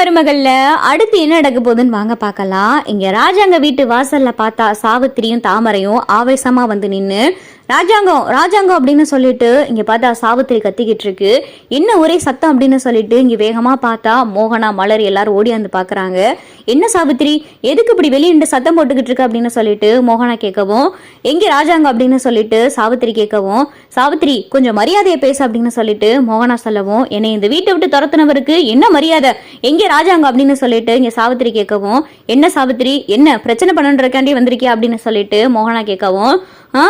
மருமகள்ல அடுத்து என்ன நடக்க போகுதுன்னு வாங்க பார்க்கலாம். இங்க ராஜாங்க வீட்டு வாசல்ல பார்த்தா சாவித்திரியும் தாமரையும் ஆவேசமா வந்து நின்னு ராஜாங்கம் ராஜாங்கம் அப்படின்னு சொல்லிட்டு இங்க பார்த்தா சாவித்திரி கத்திக்கிட்டு இருக்கு. என்ன ஒரே சத்தம் அப்படின்னு சொல்லிட்டு இங்க வேகமா பார்த்தா மோகனா மலர் எல்லாரும் ஓடியாந்து பாக்குறாங்க என்ன சாவித்திரி எதுக்கு இப்படி வெளியே நின்று சத்தம் போட்டுக்கிட்டு இருக்க அப்படின்னு சொல்லிட்டு மோகனா கேட்கவும் எங்க ராஜாங்கம் அப்படின்னு சொல்லிட்டு சாவித்திரி கேட்கவும் சாவித்திரி கொஞ்சம் மரியாதையை பேசு அப்படின்னு சொல்லிட்டு மோகனா சொல்லவும் என்னை இந்த வீட்டை விட்டு துரத்துனவருக்கு என்ன மரியாதை? எங்கே ராஜாங்க அப்படின்னு சொல்லிட்டு இங்க சாவித்திரி கேட்கவும் என்ன சாவித்திரி? என்ன? பிரச்சனை பண்ணுறதுக்காண்டி வந்திருக்கியா? அப்படின்னு சொல்லிட்டு மோகனா கேட்கவும் ஆ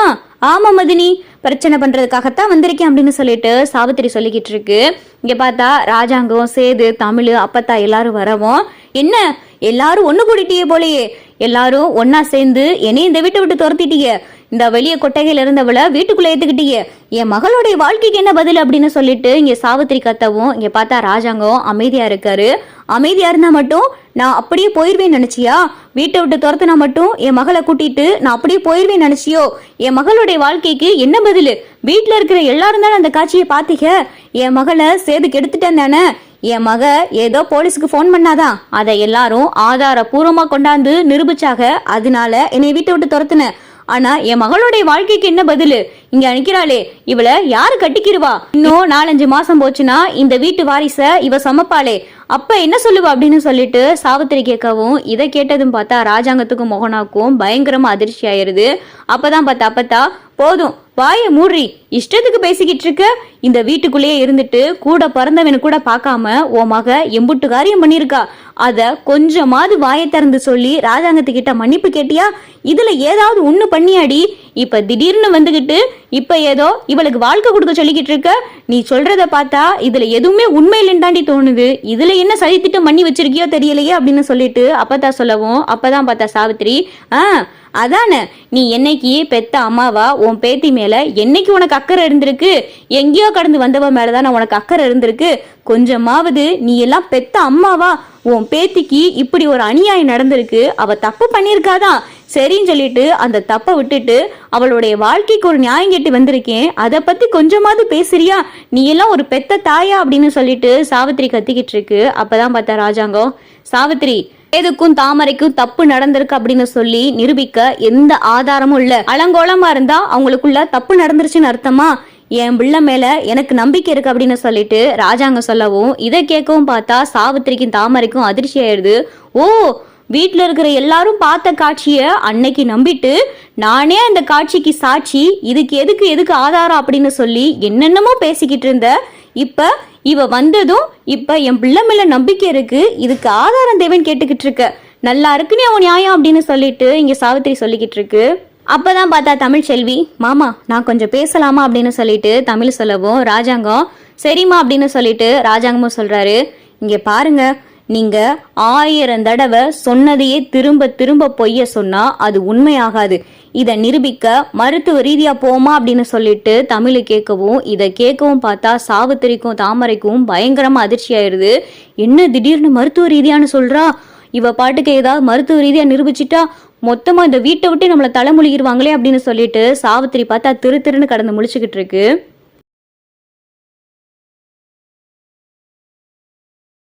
ஆமா மதினி. பிரச்சனை பண்றதுக்காகத்தான் வந்திருக்கேன் அப்படின்னு சொல்லிட்டு சாவித்திரி சொல்லிக்கிட்டு இருக்கு. இங்க பார்த்தா ராஜாங்கம் சேது தமிழ் அப்பத்தா எல்லாரும் வரவும் என்ன? எல்லாரும் ஒண்ணு கூடிட்டியே போலயே. எல்லாரும் ஒன்னா சேர்ந்து என்னையும் இந்த வீட்டை விட்டு துரத்திட்டீங்க. இந்த வெளிய கொட்டகையில இருந்தவளை வீட்டுக்குள்ள ஏத்துக்கிட்டீங்க என் மகளுடைய வாழ்க்கைக்கு என்ன பதில் அப்படின்னு சொல்லிட்டு இங்க சாவித்திரி கத்தவும் இங்க பார்த்தா ராஜாங்கம் அமைதியா இருக்காரு. அமைதியா இருந்தா மட்டும் நான் அப்படியே போயிருவேன் நினைச்சியா? வீட்டை விட்டு துரத்துனா மட்டும் என் மகளை கூட்டிட்டு நான் அப்படியே போயிருவேன் நினைச்சியோ? என் மகளுடைய வாழ்க்கைக்கு என்ன பதில்? வீட்டுல இருக்கிற எல்லாரும் தானே அந்த காட்சியை பாத்தீங்க? என் மகளை சேதுக்கு எடுத்துட்டேன் தானே? என் மக ஏதோ போலீஸுக்கு ஃபோன் பண்ணாதான் அதை எல்லாரும் ஆதாரபூர்வமா கொண்டாந்து நிரூபிச்சாக. அதனால என்னை வீட்டை விட்டு துரத்துனேன் ஆனா என் மகளுடைய வாழ்க்கைக்கு என்ன பதிலு? இங்க அனுக்கிறாளே இவளை யாரு கட்டிக்கிடுவா? இன்னும் நாலஞ்சு மாசம் போச்சுன்னா இந்த வீட்டு வாரிச இவ சமப்பாளே. அப்ப என்ன சொல்லுவா அப்படின்னு சொல்லிட்டு சாவித்திரி கேட்கவும் இதை கேட்டதும் பார்த்தா ராஜாங்கத்துக்கும் மோகனாக்கும் பயங்கரமா அதிர்ச்சி ஆயிருது. அப்பதான் பார்த்தா அப்பத்தா போதும் வாயை மூடி இஷ்டத்துக்கு பேசிக்கிட்டு இருக்க. இந்த வீட்டுக்குள்ளேயே இருந்துட்டு கூட பிறந்தவனு கூட பார்க்காம உன் மக எம்புட்டு காரியம் பண்ணியிருக்கா. அத கொஞ்சமாவது வாயை திறந்து சொல்லி ராஜாங்கத்துக்கிட்ட மன்னிப்பு கேட்டியா? இதுல ஏதாவது ஒண்ணு பண்ணியாடி? இப்ப திடீர்னு வந்துகிட்டு இப்ப ஏதோ இவளுக்கு வாழ்க்கை கொடுக்க சொல்லிக்கிட்டு இருக்க நீ சொல்றத பார்த்தா இதுல எதுவுமே உண்மை இல்லைன்னு தோணுது. இதுல என்ன சதித்திட்டம் பண்ணி வச்சிருக்கியோ தெரியலையே அப்படின்னு சொல்லிட்டு அப்பதான் சொல்லவும் அப்பதான் பார்த்தா சாவித்திரி ஆ அதானே நீ என்னைக்கு பெத்த அம்மாவா உன் பேத்தி மேல என்னைக்கு உனக்கு அக்கறை இருந்திருக்கு? எங்கேயோ கடந்து வந்தவ மேலதானே உனக்கு அக்கறை இருந்திருக்கு? கொஞ்சமாவது நீ எல்லாம் பெத்த அம்மாவா? உன் பேத்திக்கு இப்படி ஒரு அநியாயம் நடந்திருக்கு அவ தப்பு பண்ணியிருக்காதான் சரின்னு சொல்லிட்டு அந்த தப்பை விட்டுட்டு அவளுடைய வாழ்க்கைக்கு ஒரு நியாயம் கேட்டு வந்திருக்கேன். அதை பத்தி கொஞ்சமாவது பேசுறியா? நீ எல்லாம் ஒரு பெத்த தாயா அப்படின்னு சொல்லிட்டு சாவித்திரி கத்திக்கிட்டு இருக்கு. அப்பதான் பார்த்தா ராஜாங்கம் சாவித்திரி எதுக்கும் தாமரைக்கும் தப்பு நடந்திருக்கு அப்படின்னு சொல்லி நிரூபிக்க எந்த ஆதாரமும் இல்ல. அலங்கோலமா இருந்தா அவங்களுக்குள்ள தப்பு நடந்துருச்சுன்னு அர்த்தமா? என் பிள்ளை மேல எனக்கு நம்பிக்கை இருக்கு அப்படின்னு சொல்லிட்டு ராஜாங்க சொல்லவும் இதை கேட்கவும் பார்த்தா சாவித்திரிக்கும் தாமரைக்கும் அதிர்ச்சி ஆயிடுது. ஓ வீட்டில் இருக்கிற எல்லாரும் பார்த்த காட்சியை அன்னைக்கு நம்பிட்டு நானே அந்த காட்சிக்கு சாட்சி இதுக்கு எதுக்கு எதுக்கு ஆதாரம்? அப்படின்னு சொல்லி என்னென்னமோ பேசிக்கிட்டு இருந்த இப்ப இவ வந்ததும் இப்ப என் பிள்ளை மேல நம்பிக்கை இருக்கு இதுக்கு ஆதாரம் தேவைன்னு கேட்டுக்கிட்டு இருக்க. நல்லா இருக்குன்னு அவன் நியாயம் அப்படின்னு சொல்லிட்டு இங்க சாவித்திரி சொல்லிக்கிட்டு இருக்கு. அப்பதான் பார்த்தா தமிழ் செல்வி மாமா நான் கொஞ்சம் பேசலாமா? அப்படின்னு சொல்லிட்டு தமிழ் சொல்லவும் ராஜாங்கம் சரிம்மா அப்படின்னு சொல்லிட்டு ராஜாங்கமும் சொல்றாரு. இங்க பாருங்க நீங்க ஆயிரம் தடவை சொன்னதையே திரும்ப திரும்ப பொய்ய சொன்னா அது உண்மையாகாது. இதை நிரூபிக்க மருத்துவ ரீதியா போமா அப்படின்னு சொல்லிட்டு தமிழ் கேட்கவும் இதை கேட்கவும் பார்த்தா சாவித்திரிக்கும் தாமரைக்கும் பயங்கரமா அதிர்ச்சி ஆயிடுது. என்ன திடீர்னு மருத்துவ ரீதியான்னு சொல்றா? இவ பாட்டுக்கு ஏதாவது மருத்துவ ரீதியா நிரூபிச்சிட்டா? மொத்தமா இந்த வீட்டை விட்டு நம்மளை தலைமொழிகிடுவாங்களே அப்படின்னு சொல்லிட்டு சாவித்திரி பார்த்தா திரு திருன்னு கடந்து முழிச்சுக்கிட்டு இருக்கு.